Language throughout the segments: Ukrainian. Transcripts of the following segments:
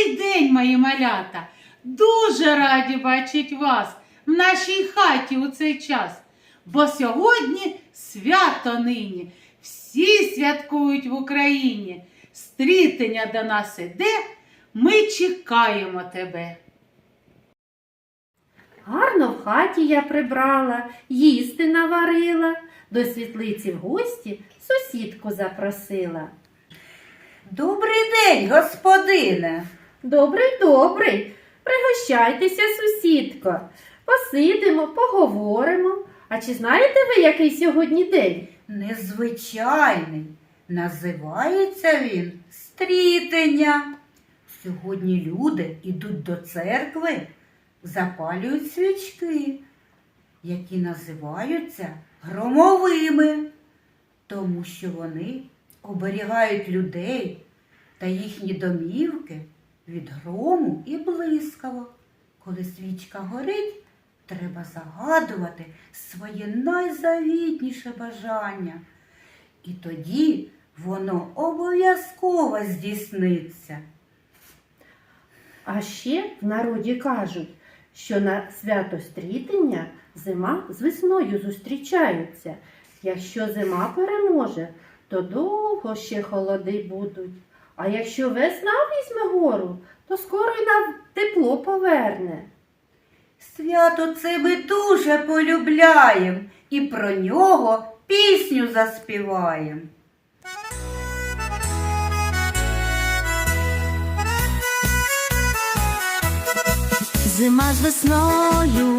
Добрий день, мої малята! Дуже раді бачить вас в нашій хаті у цей час. Бо сьогодні свято нині. Всі святкують в Україні. Стрітення до нас іде, ми чекаємо тебе. Гарно в хаті я прибрала, їсти наварила, до світлиці в гості сусідку запросила. Добрий день, господине. Добрий, добрий, пригощайтеся, сусідко. Посидимо, поговоримо. А чи знаєте ви, який сьогодні день? Незвичайний. Називається він стрітення. Сьогодні люди йдуть до церкви, запалюють свічки, які називаються громовими, тому що вони оберігають людей та їхні домівки від грому і блискавок. Коли свічка горить, треба загадувати своє найзавітніше бажання. І тоді воно обов'язково здійсниться. А ще в народі кажуть, що на свято стрітення зима з весною зустрічаються. Якщо зима переможе, то довго ще холоди будуть. А якщо весна візьме гору, то скоро й нам тепло поверне. Свято це ми дуже полюбляємо і про нього пісню заспіваємо. Зима з весною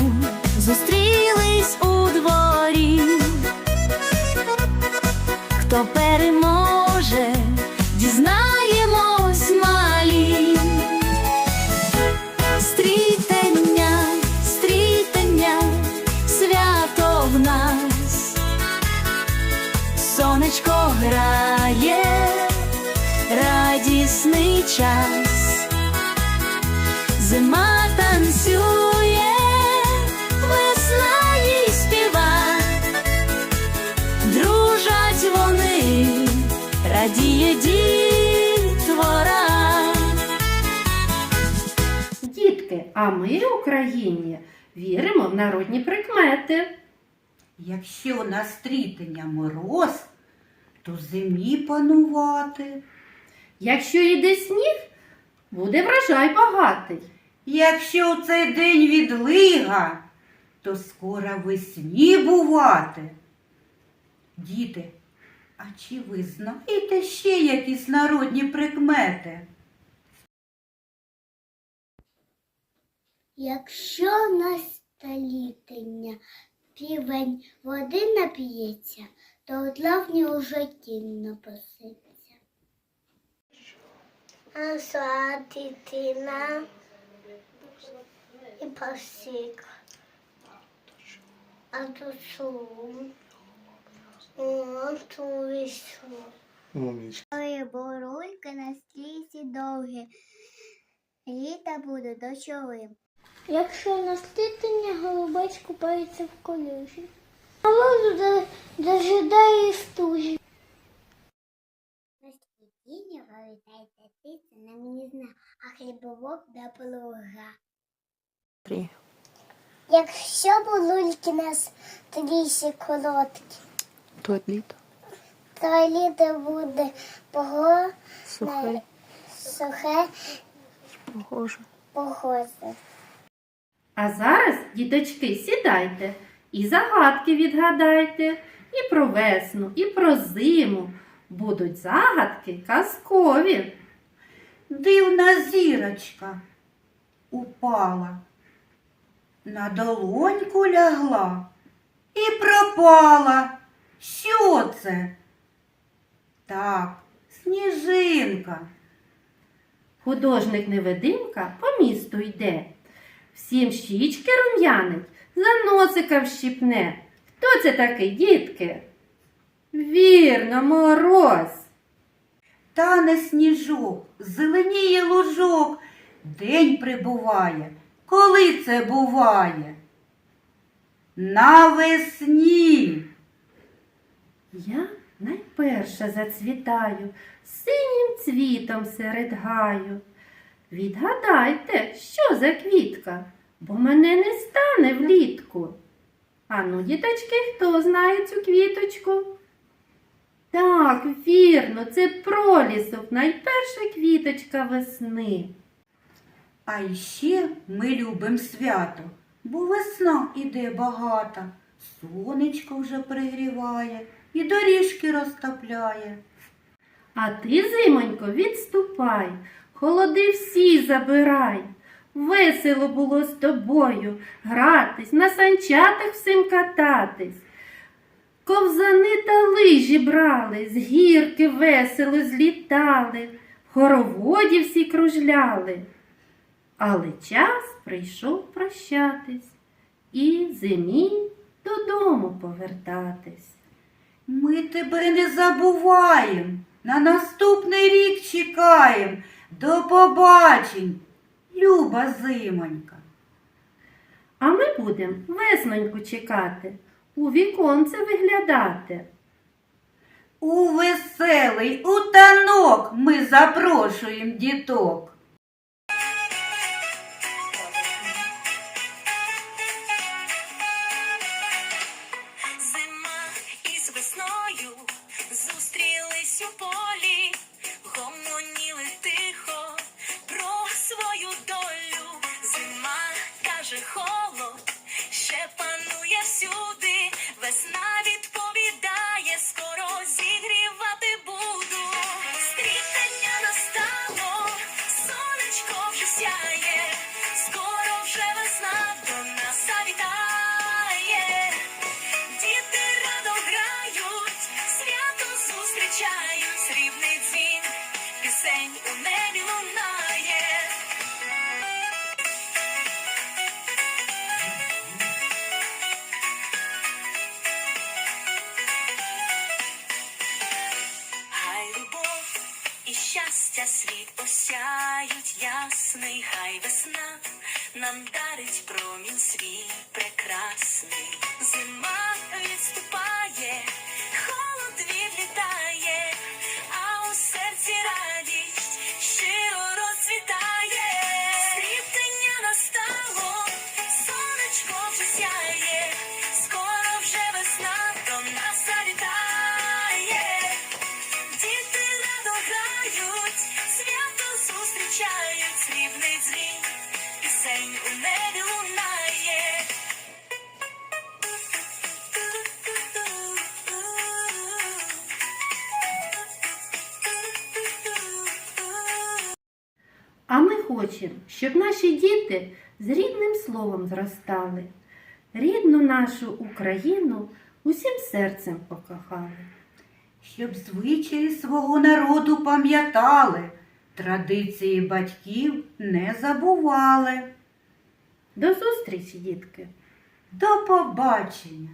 зустрілись у дворі. Хто переможе, дізнаємось малі. Стрітення, стрітення, свято в нас. Сонечко грає, радісний час. Зима а ми, українці, віримо в народні прикмети. Якщо на стрітення мороз, то зимі панувати. Якщо йде сніг, буде врожай багатий. Якщо у цей день відлига, то скоро весні бувати. Діти, а чи ви знаєте ще якісь народні прикмети? Якщо на столітення півень води нап'ється, то от лавні уже кінь напаситься. А за дитина і пасік. А то весело. Ой, борулька на стрісі довгі, літа буде дощовим. Якщо на ститання голубець купається в колюжі, а воду дожидає стужі. На ститіння вилітайте птиця на мені а хлібовок до полуга. Якщо булульки на стрісі короткі, То літо то літо буде пого... сухе, сухе погоже. погозе. А зараз, діточки, сідайте і загадки відгадайте. І про весну, і про зиму. Будуть загадки казкові. Дивна зірочка упала, на долоньку лягла і пропала. Що це? Так, сніжинка. Художник-невидимка по місту йде. Всім щічки рум'янить, за носика вщипне. Хто це такий, дітки? Вірно, мороз. Тане сніжок, зеленіє лужок, день прибуває. Коли це буває? Навесні. Я найперша зацвітаю, синім цвітом серед гаю. Відгадайте, що за квітка, бо мене не стане влітку. Ану, діточки, хто знає цю квіточку? Так, вірно, це пролісок, найперша квіточка весни. А іще ми любим свято, бо весна іде багата, сонечко вже пригріває і доріжки розтопляє. А ти, зимонько, відступай, холоди всі забирай. Весело було з тобою гратись, на санчатах всім кататись. Ковзани та лижі брали, з гірки весело злітали, в хороводі всі кружляли. Але час прийшов прощатись і зимі додому повертатись. Ми тебе не забуваєм, на наступний рік чекаєм. До побачень, люба зимонька. А ми будемо весноньку чекати, у віконце виглядати. У веселий утанок ми запрошуємо діток. Щастя світ осяють ясний, хай весна нам дарить промінь свій прекрасний. Зима відступає, холод відлітає, грають, свято зустрічають, срібний дзвін, пісень у небі лунає. А ми хочемо, щоб наші діти з рідним словом зростали, рідну нашу Україну усім серцем покохали. Щоб звичаї свого народу пам'ятали, традиції батьків не забували. До зустрічі, дітки! До побачення!